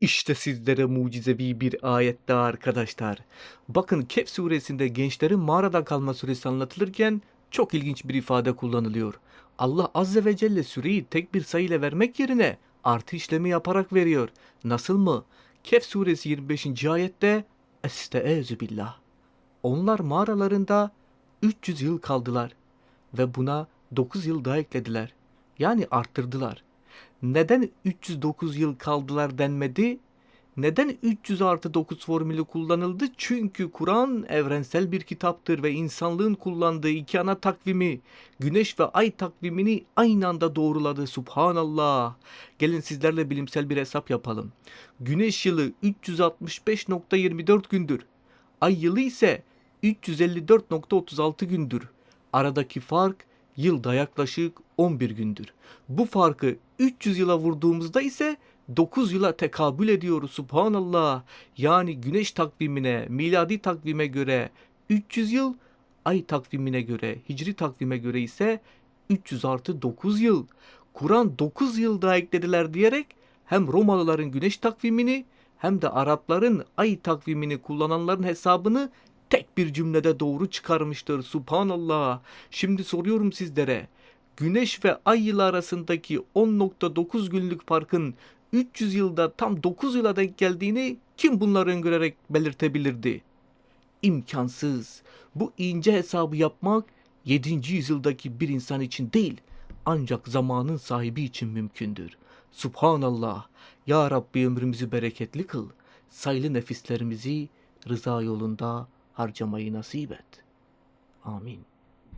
İşte sizlere mucizevi bir ayet daha arkadaşlar. Bakın Kehf suresinde gençlerin mağarada kalma süresi anlatılırken çok ilginç bir ifade kullanılıyor. Allah azze ve celle süreyi tek bir sayıyla vermek yerine artı işlemi yaparak veriyor. Nasıl mı? Kehf suresi 25. ayette Estaizu billah. Onlar mağaralarında 300 yıl kaldılar ve buna 9 yıl daha eklediler. Yani arttırdılar. Neden 309 yıl kaldılar denmedi? Neden 300 artı 9 formülü kullanıldı? Çünkü Kur'an evrensel bir kitaptır ve insanlığın kullandığı iki ana takvimi, güneş ve ay takvimini aynı anda doğruladı. Subhanallah. Gelin sizlerle bilimsel bir hesap yapalım. Güneş yılı 365.24 gündür. Ay yılı ise 354.36 gündür. Aradaki fark yılda yaklaşık 11 gündür. Bu farkı 300 yıla vurduğumuzda ise 9 yıla tekabül ediyoruz subhanallah. Yani güneş takvimine, miladi takvime göre 300 yıl, ay takvimine göre, hicri takvime göre ise 300 artı 9 yıl. Kur'an 9 yıl daha eklediler diyerek hem Romalıların güneş takvimini hem de Arapların ay takvimini kullananların hesabını tek bir cümlede doğru çıkarmıştır. Subhanallah. Şimdi soruyorum sizlere. Güneş ve ay yılı arasındaki 10.9 günlük farkın 300 yılda tam 9 yıla denk geldiğini kim bunları öngörerek belirtebilirdi? İmkansız. Bu ince hesabı yapmak 7. yüzyıldaki bir insan için değil ancak zamanın sahibi için mümkündür. Subhanallah. Ya Rabbi ömrümüzü bereketli kıl. Sayılı nefislerimizi rıza yolunda harcamayı nasip et. Amin.